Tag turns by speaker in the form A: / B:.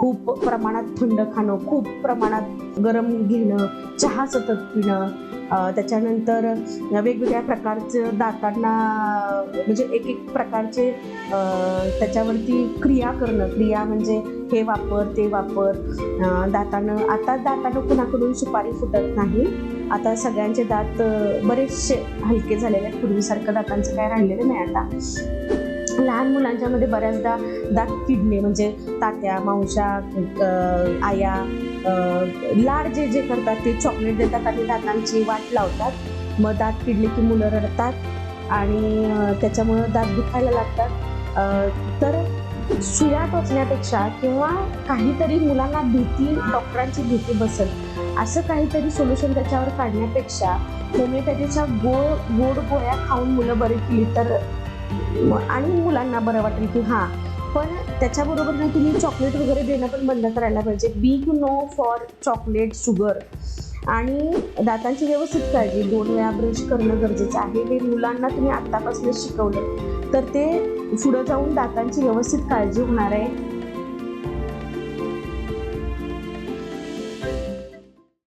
A: खूप प्रमाणात थंड खाणं खूप प्रमाणात गरम घेणं चहा सतत पिणं त्याच्यानंतर वेगवेगळ्या प्रकारचं दातांना म्हणजे एक एक प्रकारचे त्याच्यावरती क्रिया करणं. क्रिया म्हणजे हे वापर ते वापर. दातानं आता दातानं कुणाकडून सुपारी फुटत नाही. आता सगळ्यांचे दात बरेचसे हलके झालेले आहेत. पूर्वीसारखं दातांचं काय राहिलेलं नाही आता. लहान मुलांच्यामध्ये बऱ्याचदा दात किडणे म्हणजे तात्या मावशा आया लाड जे जे करतात ते चॉकलेट देतात आणि दातांची वाट लावतात. मग दात किडले की मुलं रडतात आणि त्याच्यामुळं दात दुखायला लागतात. तर सुया टोचण्यापेक्षा किंवा काहीतरी मुलांना भीती डॉक्टरांची भीती बसत असं काहीतरी सोल्युशन त्याच्यावर काढण्यापेक्षा होमिओपॅथीच्या गोड गोड गोळ्या खाऊन मुलं बरी केली तर आणि मुलांना बरं वाटेल की हां पण त्याच्याबरोबर ना तुम्ही चॉकलेट वगैरे देणं पण बंद करायला पाहिजे. Big no for chocolate sugar आणि दातांची व्यवस्थित काळजी दोन वेळा ब्रश करणं गरजेचं आहे. हे मुलांना तुम्ही आत्तापासूनच शिकवलं. तर ते पुढं जाऊन दातांची व्यवस्थित काळजी होणार आहे.